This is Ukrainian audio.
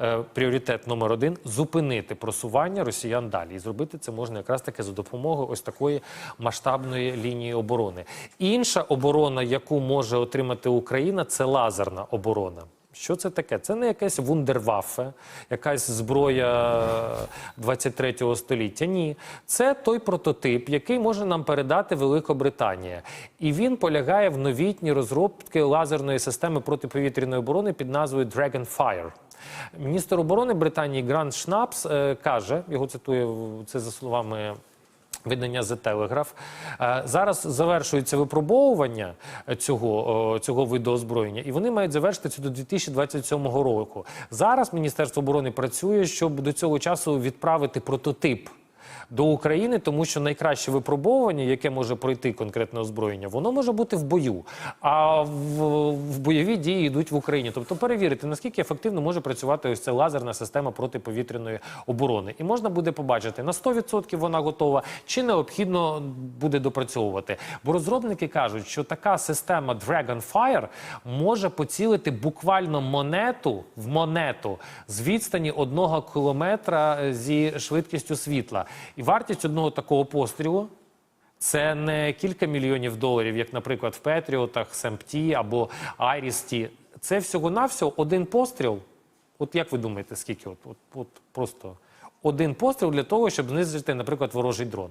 е, пріоритет номер один зупинити просування росіян далі. І зробити це можна якраз таки за допомогою ось такої масштабної лінії оборони. Інша оборона, яку може отримати Україна, це лазерна оборона. Що це таке? Це не якась вундерваффе, якась зброя 23 століття. Ні, це той прототип, який може нам передати Великобританія. І він полягає в новітній розробці лазерної системи протиповітряної оборони під назвою Dragonfire. Міністр оборони Британії Грант Шнапс е, каже, його цитує це за словами. Видання Telegraph. Е, Зараз завершується випробовування цього, цього виду озброєння, і вони мають завершитися до 2027 року. Зараз Міністерство оборони працює, щоб до цього часу відправити прототип. До України, тому що найкраще випробовування, яке може пройти конкретне озброєння, воно може бути в бою. А в, в бойові дії йдуть в Україні. Тобто перевірити, наскільки ефективно може працювати ось ця лазерна система протиповітряної оборони. І можна буде побачити, на 100% вона готова, чи необхідно буде допрацьовувати. Бо розробники кажуть, що така система Dragonfire може поцілити буквально монету в монету з відстані одного кілометра е, зі швидкістю світла. І вартість одного такого пострілу це не кілька мільйонів доларів, як, наприклад, в Петріотах, Семпті або Айрісті. Це всього-навсього один постріл. От як ви думаєте, скільки? От, от, от просто один постріл для того, щоб знизити, наприклад, ворожий дрон.